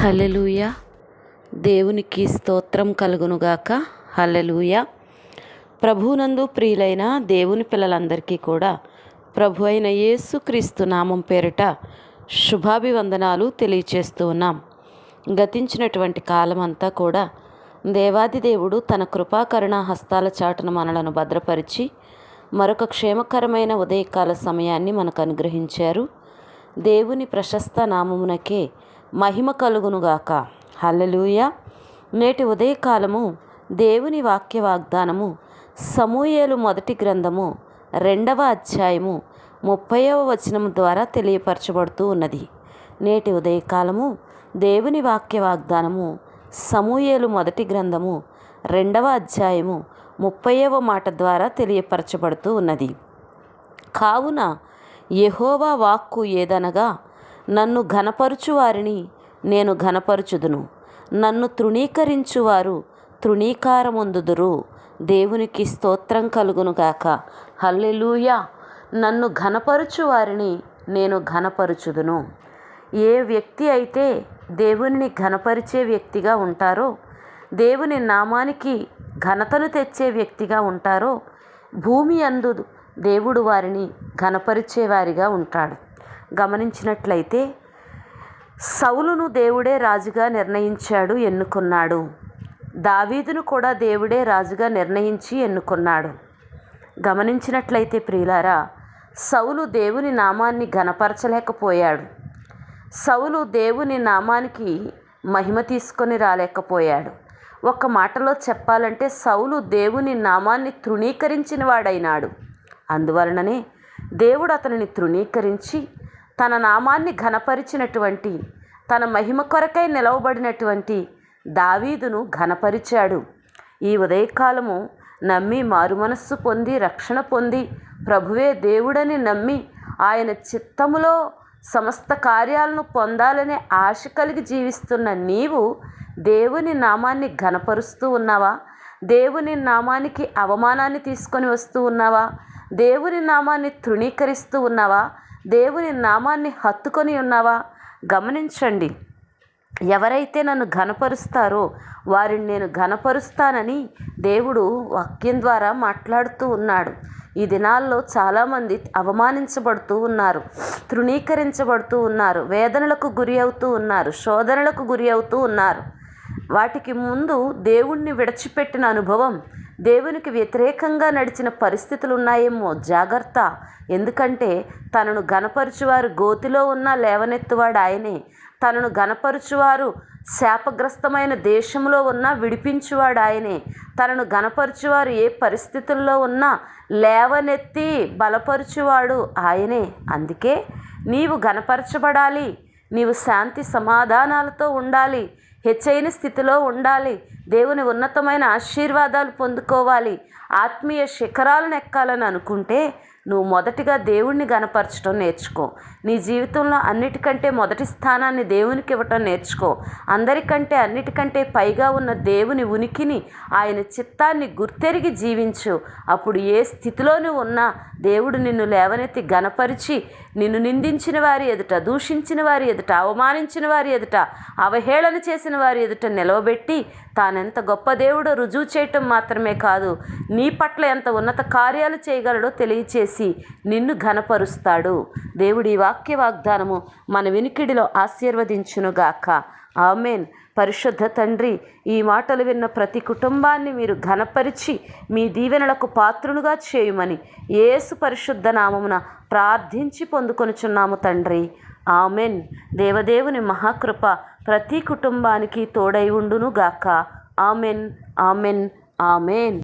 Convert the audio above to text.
Hallelujah దేవునికి స్తోత్రం కలుగునుగాక. హలెలూయ ప్రభునందు ప్రియులైన దేవుని పిల్లలందరికీ కూడా ప్రభు అయిన యేసుక్రీస్తు నామం పేరిట శుభాభివందనాలు తెలియచేస్తూ ఉన్నాం. గతించినటువంటి కాలం అంతా కూడా దేవాది దేవుడు తన కృపాకరుణ హస్తాల చాటున మనలను భద్రపరిచి మరొక క్షేమకరమైన ఉదయకాల సమయాన్ని మనకు అనుగ్రహించారు. దేవుని ప్రశస్త నామమునకే మహిమ కలుగునుగాక. హల్లెలూయ. నేటి ఉదయకాలము దేవుని వాక్య వాగ్దానము సమూయేలు మొదటి గ్రంథము రెండవ అధ్యాయము ముప్పైవ వచనం ద్వారా తెలియపరచబడుతూ ఉన్నది. నేటి ఉదయకాలము దేవుని వాక్య వాగ్దానము సమూయేలు మొదటి గ్రంథము రెండవ అధ్యాయము ముప్పైవ మాట ద్వారా తెలియపరచబడుతూ ఉన్నది. కావున యహోవా వాక్కు ఏదనగా నన్ను ఘనపరుచువారిని నేను ఘనపరుచుదును. నన్ను తృణీకరించువారు తృణీకారముందుదురు. దేవునికి స్తోత్రం కలుగునుగాక హల్లెలూయా! నన్ను ఘనపరుచు వారిని నేను ఘనపరుచుదును. ఏ వ్యక్తి అయితే దేవుని ఘనపరిచే వ్యక్తిగా ఉంటారో దేవుని నామానికి ఘనతను తెచ్చే వ్యక్తిగా ఉంటారో భూమి అందు దేవుడు వారిని ఘనపరిచేవారిగా ఉంటాడు. గమనించినట్లయితే సౌలును దేవుడే రాజుగా నిర్ణయించాడు ఎన్నుకున్నాడు. దావీదును కూడా దేవుడే రాజుగా నిర్ణయించి ఎన్నుకున్నాడు. గమనించినట్లయితే ప్రియులారా సౌలు దేవుని నామాన్ని ఘనపరచలేకపోయాడు. సౌలు దేవుని నామానికి మహిమ తీసుకొని రాలేకపోయాడు. ఒక మాటలో చెప్పాలంటే సౌలు దేవుని నామాన్ని తృణీకరించిన వాడైనాడు అందువలననే దేవుడు అతనిని తృణీకరించి తన నామాన్ని ఘనపరిచినటువంటి తన మహిమ కొరకై నిలవబడినటువంటి దావీదును ఘనపరిచాడు. ఈ ఉదయకాలము నమ్మి మారుమనస్సు పొంది రక్షణ పొంది ప్రభువే దేవుడని నమ్మి ఆయన చిత్తములో సమస్త కార్యాలను పొందాలనే ఆశ కలిగి జీవిస్తున్న నీవు దేవుని నామాన్ని ఘనపరుస్తూ ఉన్నావా? దేవుని నామానికి అవమానాన్ని తీసుకొని వస్తూ ఉన్నావా? దేవుని నామాన్ని తృణీకరిస్తూ ఉన్నావా? దేవుని నామాన్ని హత్తుకొని ఉన్నావా? గమనించండి. ఎవరైతే నన్ను ఘనపరుస్తారో వారిని నేను ఘనపరుస్తానని దేవుడు వాక్యం ద్వారా మాట్లాడుతూ ఉన్నాడు. ఈ దినాల్లో చాలామంది అవమానించబడుతూ ఉన్నారు తృణీకరించబడుతూ ఉన్నారు వేదనలకు గురి అవుతూ ఉన్నారు శోధనలకు గురి అవుతూ ఉన్నారు. వాటికి ముందు దేవుణ్ణి విడిచిపెట్టిన అనుభవం దేవునికి వ్యతిరేకంగా నడిచిన పరిస్థితులు ఉన్నాయేమో జాగ్రత్త. ఎందుకంటే తనను గనపరుచువారు గోతిలో ఉన్న లేవనెత్తువాడు ఆయనే. తనను గనపరుచువారు శాపగ్రస్తమైన దేశంలో ఉన్న విడిపించువాడు ఆయనే. తనను గనపరుచువారు ఏ పరిస్థితుల్లో ఉన్నా లేవనెత్తి బలపరుచువాడు ఆయనే. అందుకే నీవు గనపరచబడాలి నీవు శాంతి సమాధానాలతో ఉండాలి. హెచ్చైన స్థితిలో ఉండాలి. దేవుని ఉన్నతమైన ఆశీర్వాదాలు పొందుకోవాలి. ఆత్మీయ శిఖరాలను ఎక్కాలని అనుకుంటే నువ్వు మొదటిగా దేవుణ్ణి గనపరచడం నేర్చుకో. నీ జీవితంలో అన్నిటికంటే మొదటి స్థానాన్ని దేవునికి ఇవ్వటం నేర్చుకో. అందరికంటే అన్నిటికంటే పైగా ఉన్న దేవుని ఉనికిని ఆయన చిత్తాన్ని గుర్తెరిగి జీవించు. అప్పుడు ఏ స్థితిలో నువ్వు ఉన్నా దేవుడు నిన్ను లేవనెత్తి గనపరిచి నిన్ను నిందించిన వారి ఎదుట దూషించిన వారి ఎదుట అవమానించిన వారి ఎదుట అవహేళన చేసిన వారి ఎదుట నిలవబెట్టి తాను తానెంత గొప్ప దేవుడో రుజువు చేయటం మాత్రమే కాదు నీ పట్ల ఎంత ఉన్నత కార్యాలు చేయగలడో తెలియచేసి నిన్ను ఘనపరుస్తాడు. దేవుడి వాక్య వాగ్దానము మన వినికిడిలో ఆశీర్వదించునుగాక. ఆమెన్. పరిశుద్ధ తండ్రి ఈ మాటలు విన్న ప్రతి కుటుంబాన్ని మీరు ఘనపరిచి మీ దీవెనలకు పాత్రులుగా చేయుమని ఏసు పరిశుద్ధ నామమున ప్రార్థించి పొందుకొనుచున్నాము తండ్రి. ఆమెన్. దేవదేవుని మహాకృప ప్రతి కుటుంబానికి తోడై ఉండును గాక ఆమెన్ ఆమెన్ ఆమెన్.